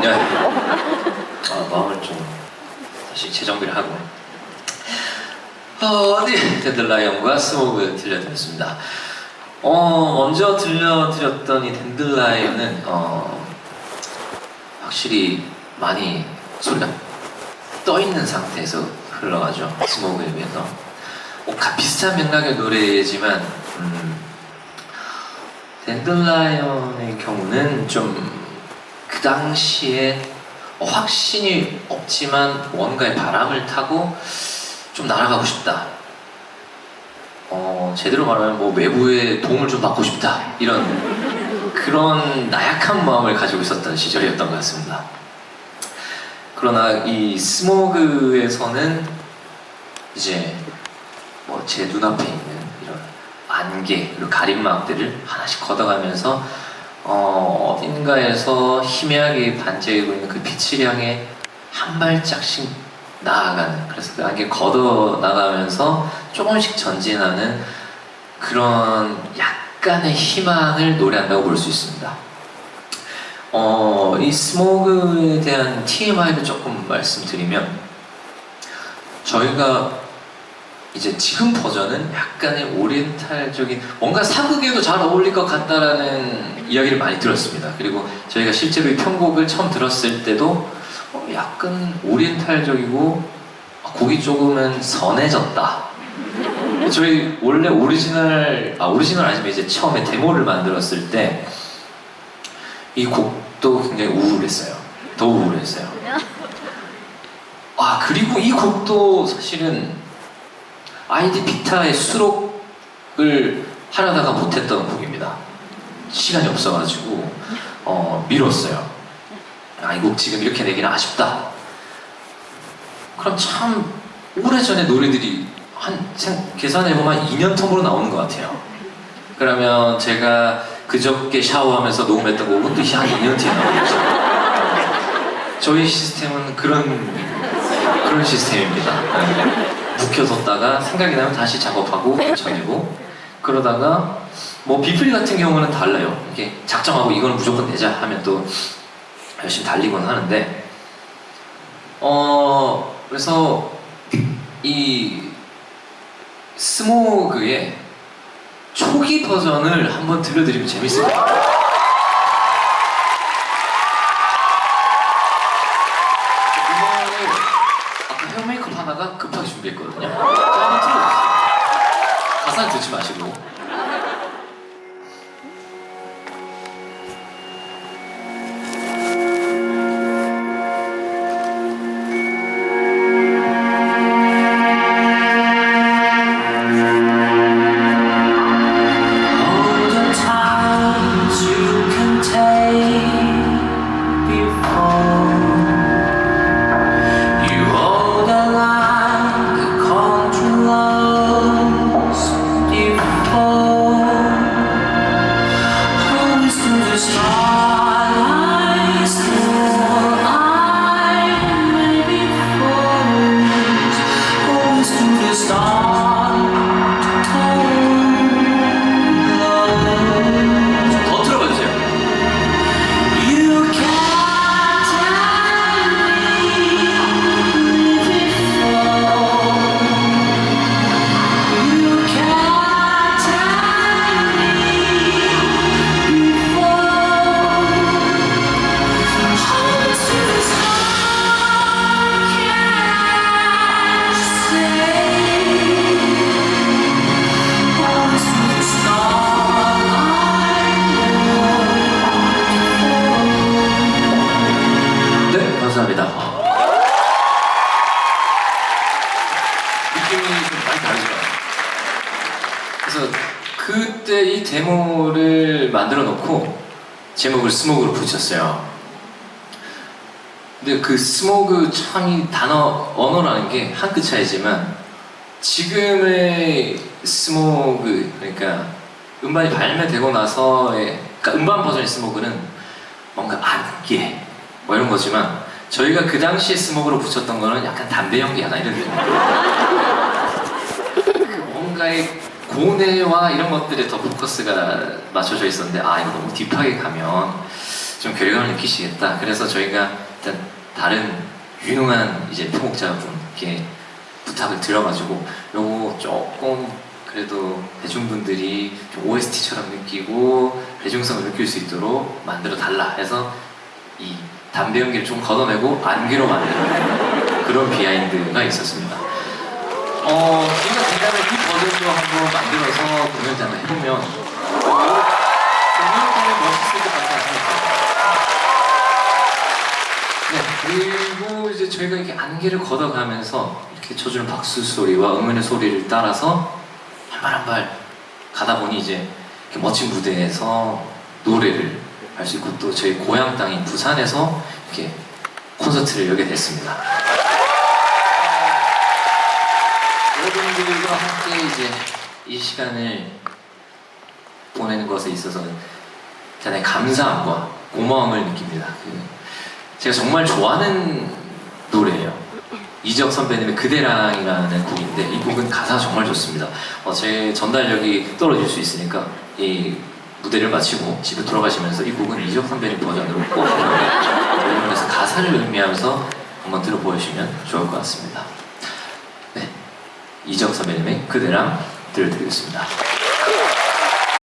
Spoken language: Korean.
네. 어, 마음을 좀 다시 재정비를 하고 어, 네. 덴들라이언과 스모그 들려드렸습니다. 어, 먼저 들려드렸던 이 덴들라이언은 어, 확실히 많이 소리가 떠있는 상태에서 흘러가죠. 스모그에 비해서. 뭐, 비슷한 맥락의 노래지만 음, 덴들라이언의 경우는 좀 그 당시에 어, 확신이 없지만 뭔가의 바람을 타고 좀 날아가고 싶다. 어, 제대로 말하면 뭐 외부의 도움을 좀 받고 싶다. 이런 그런 나약한 마음을 가지고 있었던 시절이었던 것 같습니다. 그러나 이 스모그에서는 이제 뭐 제 눈앞에 있는 이런 안개 그리고 가림막들을 하나씩 걷어가면서 어, 어딘가에서 희미하게 반짝이고 있는 그 빛을 향해 한 발짝씩 나아가는 그래서 그 안개 걷어 나가면서 조금씩 전진하는 그런 약간의 희망을 노래한다고 볼 수 있습니다. 어, 이 스모그에 대한 TMI를 조금 말씀드리면 저희가 이제 지금 버전은 약간의 오리엔탈적인 뭔가 사극에도 잘 어울릴 것 같다라는 이야기를 많이 들었습니다. 그리고 저희가 실제로 이 편곡을 처음 들었을 때도 어, 약간 오리엔탈적이고 아, 곡이 조금은 선해졌다. 저희 원래 오리지널 아 오리지널 아니지만 이제 처음에 데모를 만들었을 때 이 곡도 굉장히 우울했어요. 더 우울했어요. 아 그리고 이 곡도 사실은 아이디 비타의 수록을 하려다가 못했던 곡입니다. 시간이 없어가지고 어, 미뤘어요. 아 이 곡 지금 이렇게 내기는 아쉽다. 그럼 참 오래전에 노래들이 한 생- 계산해보면 2년 텀으로 나오는 것 같아요. 그러면 제가 그저께 샤워하면서 녹음했던 곡은 또 한 2년 뒤에 나오겠죠. 저희 시스템은 그런 그런 시스템입니다. 네. 묵혀뒀다가 생각이 나면 다시 작업하고 전이고 그러다가 뭐 비플리 같은 경우는 달라요. 이렇게 작정하고 이거는 무조건 내자 하면 또 열심히 달리곤 하는데 어 그래서 이 스모그의 초기 버전을 한번 들려드리면 재밌을 것 같아요. 아까 헤어 메이크업 하다가 준비했거든요. 가사를 듣지 마시고. 느낌이 좀 많이 다르죠? 그래서 그때 이 데모를 만들어 놓고 제목을 스모그로 붙였어요. 근데 그 스모그 참이 단어, 언어라는 게 한 끗 차이지만 지금의 스모그, 그러니까 음반이 발매되고 나서의, 그러니까 음반 버전의 스모그는 뭔가 안개, 뭐 이런 거지만 저희가 그 당시에 스모그로 붙였던 거는 약간 담배 연기나 이런 느낌. 그 뭔가의 고뇌와 이런 것들에 더 포커스가 맞춰져 있었는데 아 이거 너무 딥하게 가면 좀 괴리감을 느끼시겠다. 그래서 저희가 일단 다른 유능한 이제 편곡자분 이렇게 부탁을 드려가지고 요거 조금 그래도 대중분들이 좀 OST처럼 느끼고 대중성을 느낄 수 있도록 만들어 달라 해서 이 담배 연기를 좀 걷어내고 안개로 만드는 그런 비하인드가 있었습니다. 어, 제가 대략의 이 버전으로 한번 만들어서 공연 때 한번 해보면 공연 때문에 멋있을 것 같다는 생각이 네, 그리고 이제 저희가 이렇게 안개를 걷어가면서 이렇게 쳐주는 박수 소리와 응원의 소리를 따라서 한 발 한 발 가다 보니 이제 멋진 무대에서 노래를 할 수 있고 또 저희 고향 땅인 부산에서 이렇게 콘서트를 열게 됐습니다. 여러분들과 함께 이제 이 시간을 보내는 것에 있어서 대단히 감사함과 고마움을 느낍니다. 그 제가 정말 좋아하는 노래예요. 이적 선배님의 그대랑이라는 곡인데 이 곡은 가사가 정말 좋습니다. 어, 제 전달력이 떨어질 수 있으니까 이 무대를 마치고 집에 돌아가시면서 이 곡은 이적 선배님 버전으로 꼭 여러분에서 가사를 의미하면서 한번 들어보시면 좋을 것 같습니다. 네, 이적 선배님의 그대랑 들려드리겠습니다.